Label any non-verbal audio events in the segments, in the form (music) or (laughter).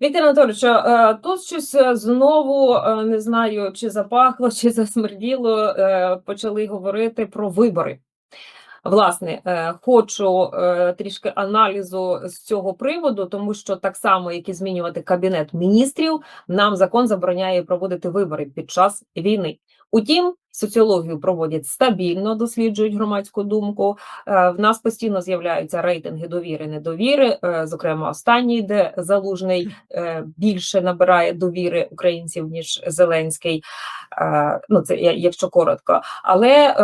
Віктор Анатолійович, тут щось е, знову е, не знаю, чи запахло, (laughs) чи засмерділо. е, Почали говорити про вибори. Власне, хочу трішки аналізу з цього приводу, тому що так само, як і змінювати кабінет міністрів, нам закон забороняє проводити вибори під час війни. Утім, соціологію проводять стабільно, досліджують громадську думку. Е, В нас постійно з'являються рейтинги довіри, недовіри. Е, Зокрема, останній, де залужний е, більше набирає довіри українців ніж Зеленський. Ну це якщо коротко, але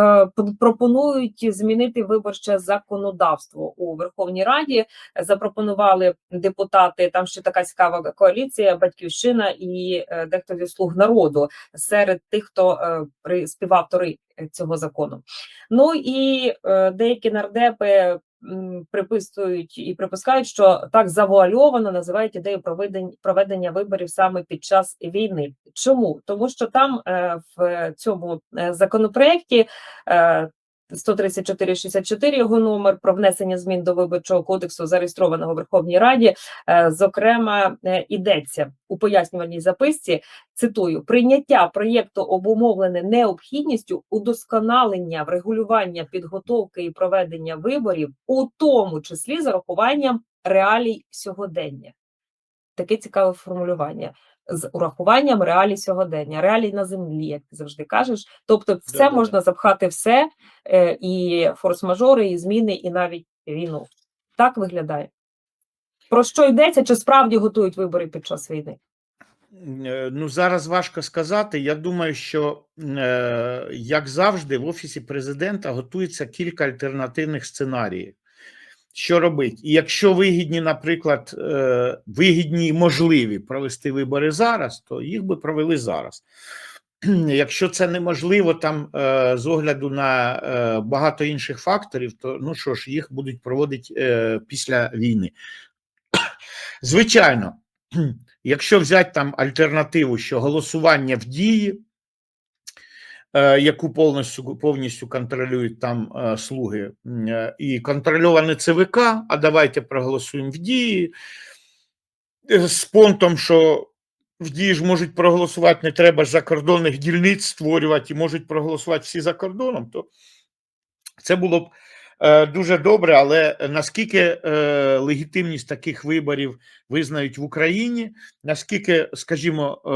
пропонують змінити виборче законодавство у Верховній Раді. Запропонували депутати. Там ще така цікава коаліція, батьківщина і дехто зі слуг народу серед тих, хто при співавтори е, цього закону. Ну і е, деякі нардепи приписують і припускають, що так завуальовано називають ідею проведення проведення виборів саме під час війни. Чому? Тому що там е, в цьому законопроекті. Е, 134-64 його номер про внесення змін до виборчого кодексу, зареєстрованого в Верховній Раді. Е, Зокрема, е, йдеться у пояснювальній записці. Цитую: прийняття проєкту обумовлене необхідністю удосконалення врегулювання підготовки і проведення виборів, у тому числі з урахуванням реалій сьогодення. Таке цікаве формулювання. З урахуванням реалій сьогодення, реалій на землі, як ти завжди кажеш. Тобто, все Да-да-да. можна запхати все, е, і форс-мажори, і зміни, і навіть війну. Так виглядає. Про що йдеться? Чи справді готують вибори під час війни? Е, Ну, зараз важко сказати. Я думаю, що, е, як завжди, в Офісі президента готується кілька альтернативних сценаріїв. Що робить? І якщо вигідні, наприклад, е, вигідні і можливі провести вибори зараз, то їх би провели зараз. (clears throat) Якщо це неможливо, там е, з огляду на е, багато інших факторів, то ну що ж, їх будуть проводити після війни. Звичайно, (clears throat) якщо взяти там альтернативу, що голосування в дії, яку повністю повністю контролюють там е, слуги, е, і контрольоване ЦВК, а давайте проголосуємо в дії. Е, з понтом, що в дії ж можуть проголосувати, не треба закордонних дільниць створювати і можуть проголосувати всі за кордоном, то це було б е, дуже добре, але наскільки е, легітимність таких виборів визнають в Україні, наскільки, скажімо, е,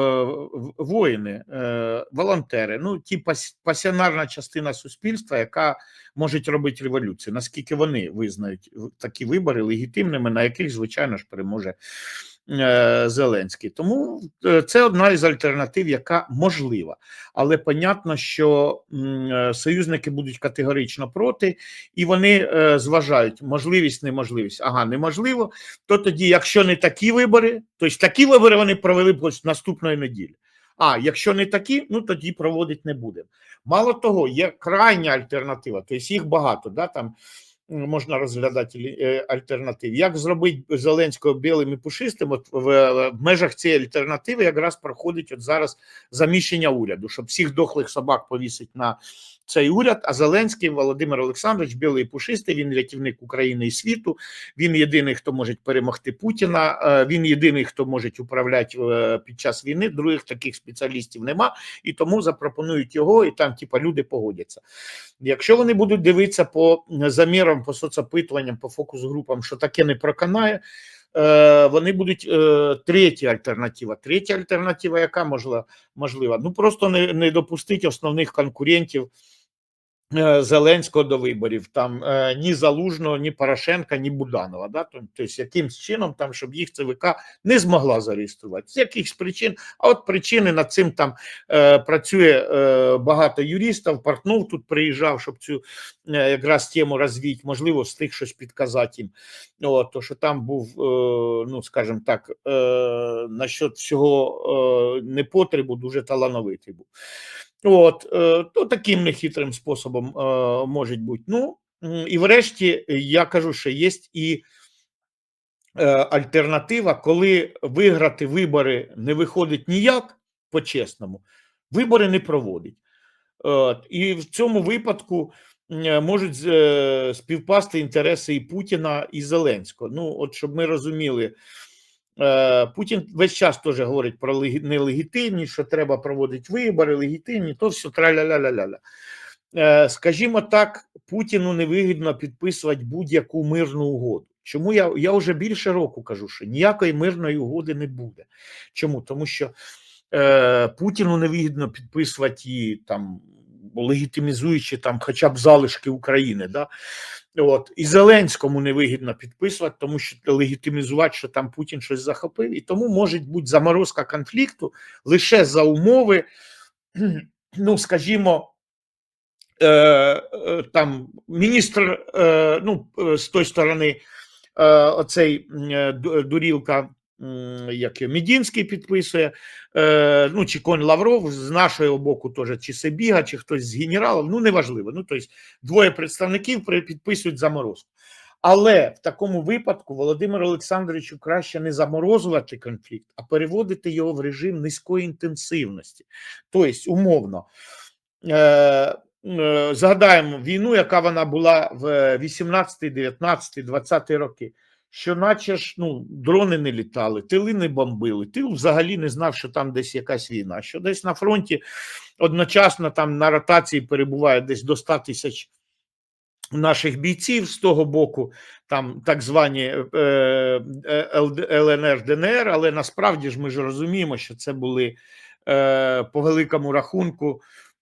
воїни, е, волонтери, ну ті пас- пасіонарна частина суспільства, яка може робити революцію, наскільки вони визнають такі вибори легітимними, на яких, звичайно ж, переможе е, Зеленський. Тому е, це одна із альтернатив, яка можлива. Але понятно, що е, союзники будуть категорично проти, і вони е, зважають можливість, неможливість. Ага, неможливо. То тоді, якщо не такі вибори, то ж такі вибори вони провели б наступної неділі. А якщо не такі, ну тоді проводити не будемо. Мало того, є крайня альтернатива, тобто їх багато, да, там можна розглядати е, альтернатив. Як зробити Зеленського білим і пушистим? От в межах цієї альтернативи якраз проходить от зараз заміщення уряду, щоб всіх дохлих собак повісить на цей уряд. А Зеленський Володимир Олександрович, білий пушистий, він рятівник України і світу. Він єдиний, хто може перемогти Путіна. е, Він єдиний, хто може управляти е, під час війни. Других таких спеціалістів нема, і тому запропонують його, і там, типа, люди погодяться. Якщо вони будуть дивитися по замірам, по соцопитуванням, по фокус-групам, що таке не проканає. е, Вони будуть третя альтернатива. Третя альтернатива, яка можлива? можлива? Ну просто не, не допустити основних конкурентів Зеленського до виборів, там е, ні Залужного, ні Порошенка, ні Буданова. Да? Тобто, якимсь чином, там, щоб їх ЦВК не змогла зареєструвати. З якихось причин, а от причини над цим там е, працює е, багато юристів. Портнов тут приїжджав, щоб цю е, якраз тему розвити, можливо, встиг щось підказати їм. От, то, що там був, е, ну скажімо так, е, насчет всього е, непотребу дуже талановитий був. От, е, то таким нехитрим способом е, може бути. Ну, і врешті я кажу, що є і е, альтернатива, коли виграти вибори не виходить ніяк по-чесному, вибори не проводить. І в цьому випадку можуть е, співпасти інтереси і Путіна, і Зеленського. Ну, от щоб ми розуміли, Е, Путін весь час теж говорить про легі- нелегітимність, що треба проводити вибори, легітимні, то все траля-ля-ля-ля. Е, Скажімо так, Путіну невигідно підписувати будь-яку мирну угоду. Чому я, я вже більше року кажу, що ніякої мирної угоди не буде. Чому? Тому що е, Путіну невигідно підписувати там, легітимізуючи там хоча б залишки України. Да? От. І Зеленському невигідно підписувати, тому що легітимізувати, що там Путін щось захопив, і тому може бути заморозка конфлікту лише за умови, (clears throat) ну, скажімо, е, е, там міністр, е, ну, з тої сторони, оцей дурілка, як Мідінський підписує, е, ну, чи Конь Лавров, з нашого боку теж, чи Себіга, чи хтось з генералів, ну, неважливо. Ну, тобто, двоє представників підписують заморозку. Але в такому випадку Володимиру Олександровичу краще не заморозувати конфлікт, а переводити його в режим низької інтенсивності. Тобто, умовно, е, е, згадаємо війну, яка вона була в 18, 19, 20 роки. Що наче ж ну, дрони не літали, тили не бомбили, ти взагалі не знав, що там десь якась війна. Що десь на фронті одночасно там на ротації перебуває десь до 100 тисяч наших бійців з того боку, там так звані е, е, ЛНР, ДНР, але насправді ж ми ж розуміємо, що це були е, по великому рахунку.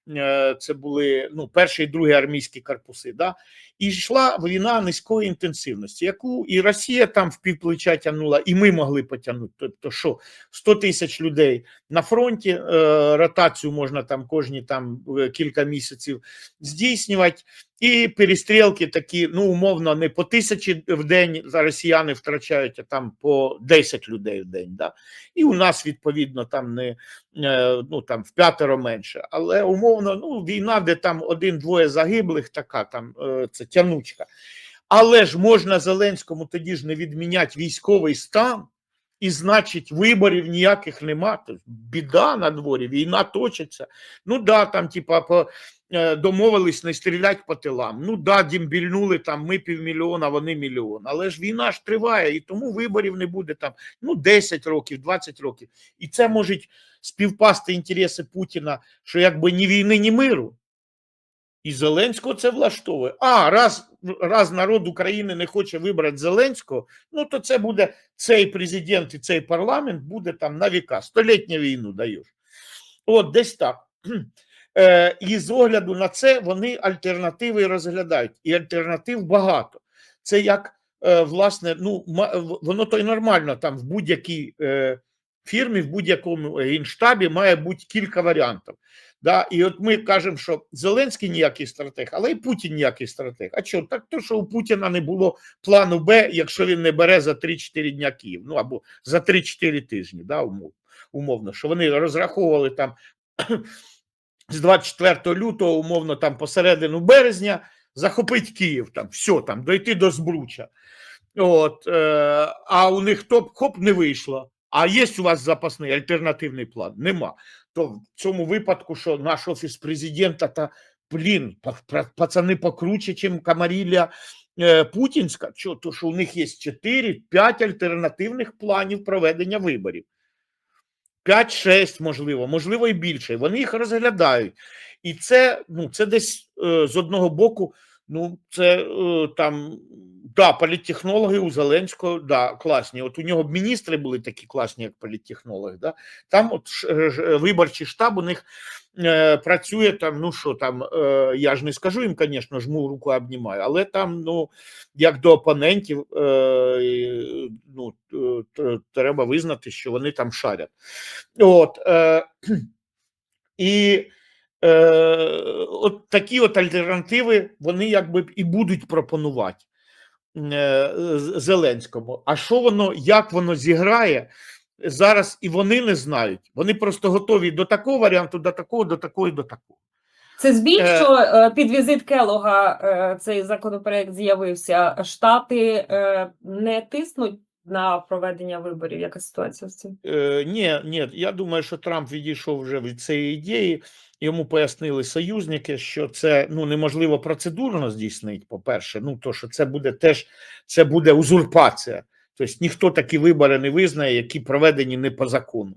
Е, Це були ну, перший і другий армійські корпуси. Да? І йшла війна низької інтенсивності, яку і Росія там в півплеча тягнула, і ми могли потягнути. Тобто, що 100 тисяч людей на фронті, е, ротацію можна там кожні там е, кілька місяців здійснювати, і перестрілки такі, ну умовно, не по тисячі в день росіяни втрачають, а там по 10 людей в день. Да? І у нас відповідно там не е, ну там в п'ятеро менше. Але умовно, ну війна, де там один-двоє загиблих, така там е, це тянучка. Але ж можна Зеленському тоді ж не відміняти військовий стан. І значить, виборів ніяких нема. Тобто біда на дворі, війна точиться. Ну да, там, типа, по, е, домовились не стріляти по тилам. Ну да, дімбільнули там ми півмільйона, вони мільйон. Але ж війна ж триває, і тому виборів не буде там ну 10 років, 20 років. І це можуть співпасти інтереси Путіна, що якби ні війни, ні миру. І Зеленського це влаштовує. А раз, раз народ України не хоче вибрати Зеленського, ну то це буде цей президент і цей парламент буде там на віка. Столітню війну даєш. От десь так. (clears throat) Е, і з огляду на це вони альтернативи розглядають. І альтернатив багато. Це як, е, власне, ну, воно то й нормально там в будь-якій е, фірмі, в будь-якому генштабі має бути кілька варіантів. Да? І от ми кажемо, що Зеленський ніякий стратег, але і Путін ніякий стратег. А що? Так то, що у Путіна не було плану Б, якщо він не бере за 3-4 дня Київ, ну або за 3-4 тижні, да, умовно, що вони розраховували там (clears throat) з 24 лютого, умовно, там посередину березня, захопити Київ, там, все, там, дойти до Збруча. От, е, а у них топ хоп не вийшло. А є у вас запасний альтернативний план? Нема. То в цьому випадку, що наш офіс президента та блін, па- па- пацани покруче, чим Камарілля е, Путінська, що, то що у них є 4-5 альтернативних планів проведення виборів. 5-6, можливо, можливо, і більше. Вони їх розглядають. І це, ну, це десь е, з одного боку, ну, це е, там, да, політтехнологи у Зеленського, да, класні. От у нього міністри були такі класні, як політтехнологи. Да? Там от ж- виборчий штаб у них е, працює там, ну що там, е, я ж не скажу їм, звісно, жму руку обнімаю, але там, ну, як до опонентів, е, ну, треба визнати, що вони там шарять. От, е, (clears throat) і е, от такі от альтернативи вони якби і будуть пропонувати е, Зеленському. А що воно, як воно зіграє, зараз і вони не знають. Вони просто готові до такого варіанту, до такого, до такого і до такого. Це збіг, Е. що е, під візит Келога е, цей законопроект з'явився. Штати е, не тиснуть на проведення виборів. Яка ситуація з цим? Е, ні, ні, я думаю, що Трамп відійшов вже від цієї ідеї. Йому пояснили союзники, що це ну неможливо процедурно здійснити. По-перше, ну то що це буде теж це буде узурпація. Тобто ніхто такі вибори не визнає, які проведені не по закону.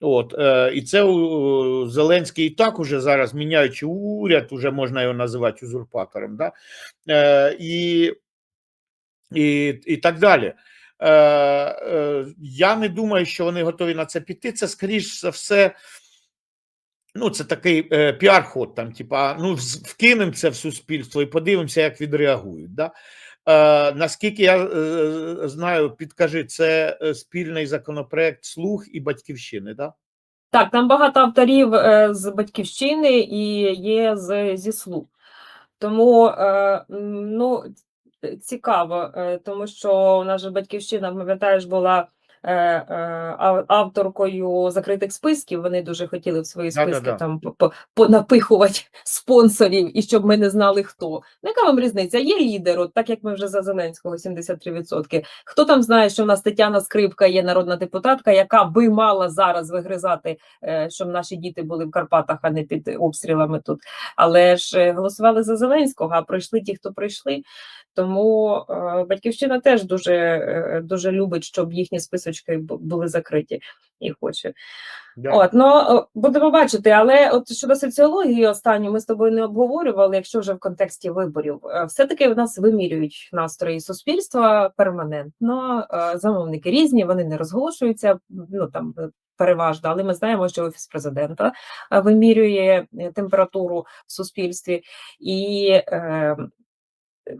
От, е, і це у, Зеленський і так уже зараз, міняючи уряд, уже можна його називати узурпатором, да? е, і, і, і так далі. Е, е, я не думаю, що вони готові на це піти. Це, скоріш за все, ну, це такий е, піар-ход, там, типа, ну, вкинемо це в суспільство і подивимося, як відреагують. Да? Е, наскільки я е, знаю, підкажи, це е, спільний законопроект слуг і батьківщини, да? Так, там багато авторів е, з батьківщини і є з, зі слуг. Тому е, ну, цікаво, е, тому що у нас же батьківщина, пам'ятаєш, була авторкою закритих списків. Вони дуже хотіли в свої списки там по- по- понапихувати (laughs) спонсорів, і щоб ми не знали хто. Ну, яка вам різниця? Є лідер, от так як ми вже за Зеленського 73%. Хто там знає, що в нас Тетяна Скрипка є народна депутатка, яка би мала зараз вигризати, е, щоб наші діти були в Карпатах, а не під обстрілами тут. Але ж е, голосували за Зеленського, а пройшли ті, хто прийшли. Тому е, батьківщина теж дуже, е, дуже любить, щоб їхні списочки бу- були закриті і хоче. Да. От, ну будемо бачити, але от щодо соціології, останню ми з тобою не обговорювали, якщо вже в контексті виборів, Е, все-таки в нас вимірюють настрої суспільства перманентно. е, Замовники різні, вони не розголошуються. Ну там е, переважно, але ми знаємо, що офіс президента вимірює температуру в суспільстві і. Е,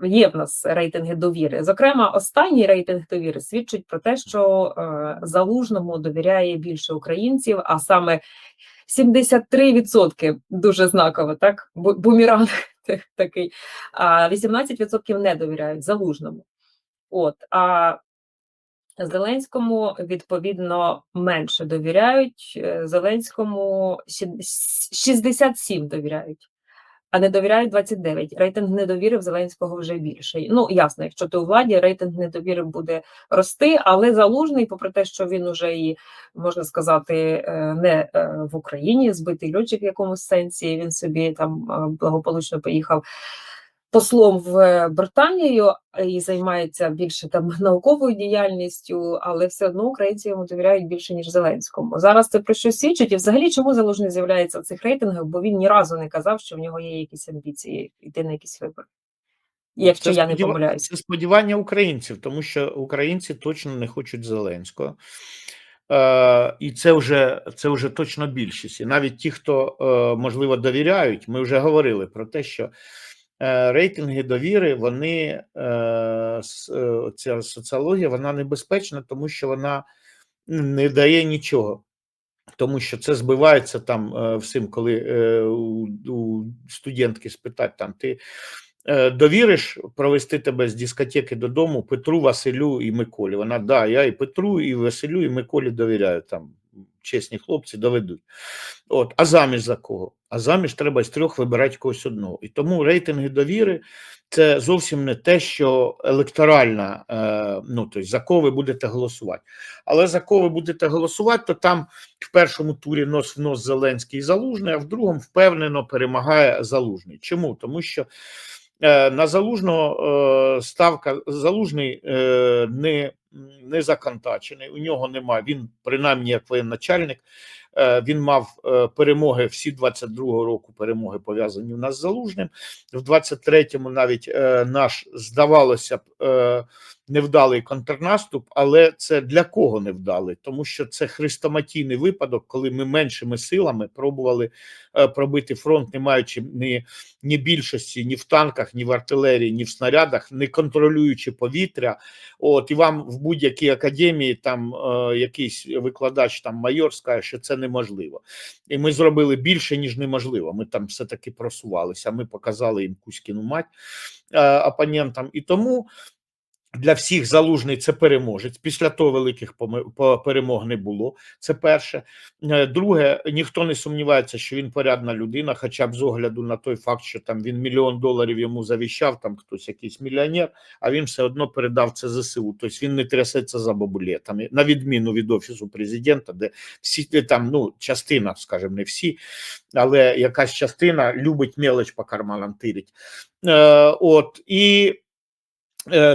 Є в нас рейтинги довіри. Зокрема, останній рейтинг довіри свідчить про те, що е, залужному довіряє більше українців, а саме 73% дуже знаково, так? Бу- Бумеранг (laughs) такий, а 18% не довіряють залужному. От, а Зеленському відповідно менше довіряють. е, Зеленському щі- 67 довіряють а не довіряють 29. Рейтинг недовіри в Зеленського вже більший. Ну ясно, якщо ти у владі, рейтинг недовіри буде рости, але залужний, попри те, що він уже і можна сказати, е, не е, в Україні, збитий льотчик в якомусь сенсі. Він собі там е, благополучно поїхав. Послом в е, Британію і займається більше там (laughs) науковою діяльністю, але все одно українці йому довіряють більше ніж Зеленському. Зараз це про що свідчить, і взагалі чому залужний з'являється в цих рейтингах? Бо він ні разу не казав, що в нього є якісь амбіції йти на якісь вибори. Якщо Це я не помиляюсь. Це сподівання українців, тому що українці точно не хочуть Зеленського. Е, і це вже, це вже точно більшість. І навіть ті, хто, е, можливо, довіряють, ми вже говорили про те, що рейтинги довіри, вони, е, е, ця соціологія, вона небезпечна, тому що вона не дає нічого. Тому що це збивається там е, всім, коли е, у, студентки спитать там ти е, довіриш провести тебе з дискотеки додому Петру, Василю і Миколі. Вона да, я і Петру, і Василю, і Миколі довіряю. Там чесні хлопці доведуть. От, а заміж за кого? А заміж треба з трьох вибирати когось одного. І тому рейтинги довіри це зовсім не те, що електоральна, е, ну тобто за кого ви будете голосувати. Але за кого ви будете голосувати, то там в першому турі нос в нос Зеленський і Залужний, а в другому впевнено перемагає Залужний. Чому? Тому що е, на Залужного е, ставка Залужний не, не законтачений, у нього немає. Він, принаймні, як воєначальник, е, він мав е, перемоги всі 22-го року перемоги пов'язані у нас з Залужним. В 23-му навіть е, наш, здавалося б, невдалий контрнаступ, але це для кого невдалий? Тому що це хрестоматійний випадок, коли ми меншими силами пробували е, пробити фронт, не маючи ні, ні більшості, ні в танках, ні в артилерії, ні в снарядах, не контролюючи повітря. От і вам в будь-якій академії там е, якийсь викладач, там майор скаже, що це неможливо. І ми зробили більше ніж неможливо. Ми там все таки просувалися. Ми показали їм Кузькіну мать е, опонентам, і тому. Для всіх залужний це переможець. Після того великих перемог не було. Це перше. Е, Друге, ніхто не сумнівається, що він порядна людина, хоча б з огляду на той факт, що там він мільйон доларів йому завіщав, там хтось якийсь мільйонер, а він все одно передав це ЗСУ. Тобто він не трясеться за бабулетами, на відміну від офісу президента, де всі там, ну частина, скажімо, не всі, але якась частина любить мелоч по карманам тирить. Е, от і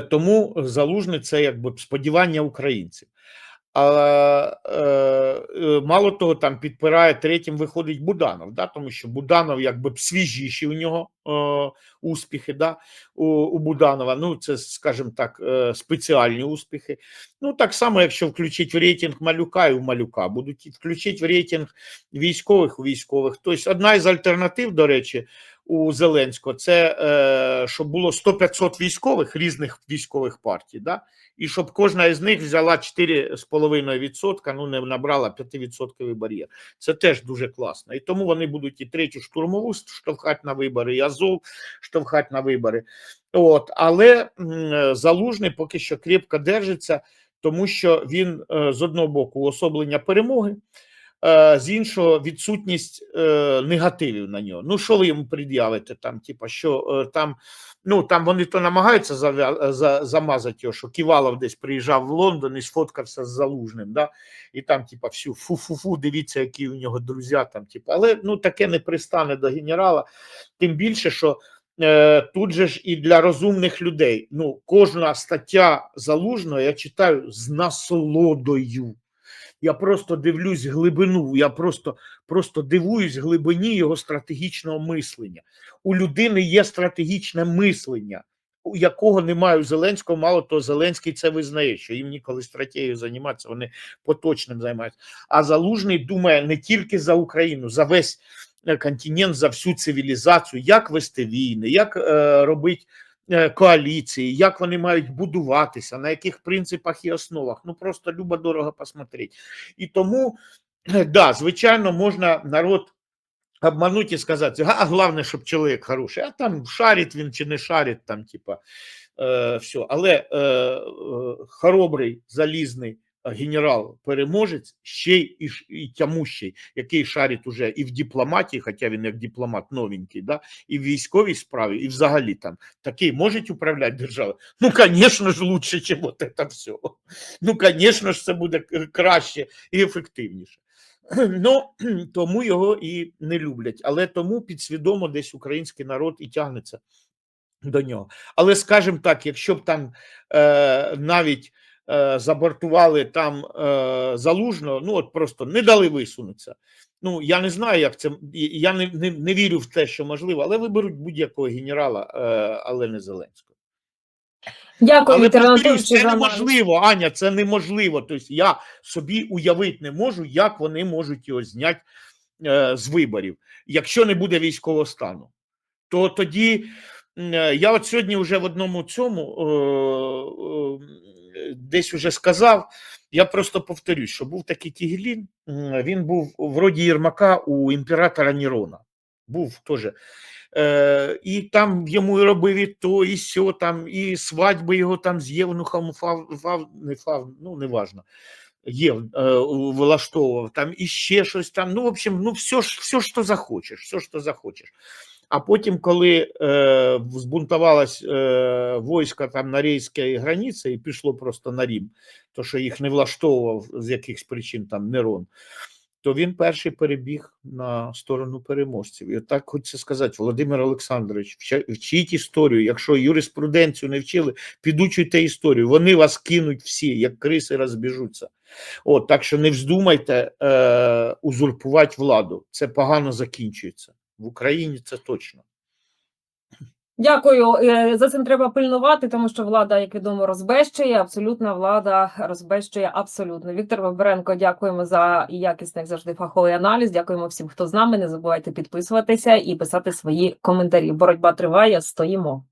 Тому залужний це якби сподівання українців. А е, е, мало того, там підпирає третім виходить Буданов, да, тому що Буданов якби свіжіші у нього е, успіхи, да, у, у Буданова. Ну, це, скажімо так, е, спеціальні успіхи. Ну, так само, якщо включити в рейтинг малюка і у малюка, будуть включити в рейтинг військових у військових. Тобто, одна із альтернатив, до речі, у Зеленського це е, щоб було 100-500 військових різних військових партій, да? і щоб кожна із них взяла 4,5%, ну не набрала 5% бар'єр. Це теж дуже класно. І тому вони будуть і третю штурмову штовхати на вибори, і Азов штовхати на вибори. От, але м, залужний поки що крепко держиться, тому що він е, з одного боку уособлення перемоги. Е, З іншого відсутність е, негативів на нього. Ну, що ви йому пред'явите там? Типа, що е, там, ну там вони то намагаються за, замазати його, що Ківалов десь приїжджав в Лондон і сфоткався з залужним, да? і там, типа, всю фу-фу-фу, дивіться, які у нього друзі там, типа, але ну таке не пристане до генерала, тим більше, що тут же ж і для розумних людей. Ну, кожна стаття залужного я читаю з насолодою. Я просто дивлюсь глибину, я просто, просто дивуюсь глибині його стратегічного мислення. У людини є стратегічне мислення, у якого немає у Зеленського. Мало того, Зеленський це визнає, що їм ніколи стратегією займатися, вони поточним займаються. А Залужний думає не тільки за Україну, за весь е, континент, за всю цивілізацію, як вести війни, як е, робити коаліції, як вони мають будуватися, на яких принципах і основах. Ну просто любо дорого посмотреть. І тому, е, да, звичайно, можна народ обмануть і сказати, а головне, щоб чоловік хороший, а там шарить він чи не шарить, там, типа, е, все. Але е, е, хоробрий, залізний е, генерал-переможець, ще й і, і тямущий, який шарить уже і в дипломатії, хоча він як дипломат новенький, да, і в військовій справі, і взагалі там такий можуть управляти державою. Ну, звісно ж, лучше, ніж от це все. Ну, звісно ж, це буде краще і ефективніше. Ну, (clears throat) тому його і не люблять. Але тому підсвідомо десь український народ і тягнеться до нього. Але скажімо так, якщо б там е, навіть е, забортували там е, залужного, ну от просто не дали висунутися. Ну я не знаю, як це. Я не, не, не вірю в те, що можливо, але виберуть будь-якого генерала, е, але не Зеленського. Дякую, Але повторюсь, це неможливо, Аня, це неможливо. Тобто я собі уявити не можу, як вони можуть його зняти е, з виборів, якщо не буде військового стану. То тоді е, я от сьогодні вже в одному цьому е, е, десь вже сказав. Я просто повторюсь, що був такий Тігелін, він був вроді Єрмака у імператора Нірона. Був теж. Е, і там йому і робив і то, і сьо, там, і свадьби його там з Євнухом фав, фав, не фав, ну, неважно. Єв е, влаштовував там і ще щось там. Ну, в общем, ну, все, все, що захочеш, все, що захочеш. А потім, коли е, збунтувалось е, військо там на рейській границі і пішло просто на Рім, то що їх не влаштовував з якихось причин там Нерон, то він перший перебіг на сторону переможців. І так хочеться сказати, Володимир Олександрович, вчіть історію. Якщо юриспруденцію не вчили, підучуйте історію. Вони вас кинуть всі, як криси розбіжуться. От, так що не вздумайте е, узурпувати владу. Це погано закінчується. В Україні це точно. Дякую. Е, За цим треба пильнувати, тому що влада, як відомо, розбещує. Абсолютна влада розбещує абсолютно. Віктор Бабаренко, дякуємо за якісний завжди фаховий аналіз. Дякуємо всім, хто з нами. Не забувайте підписуватися і писати свої коментарі. Боротьба триває. Стоїмо.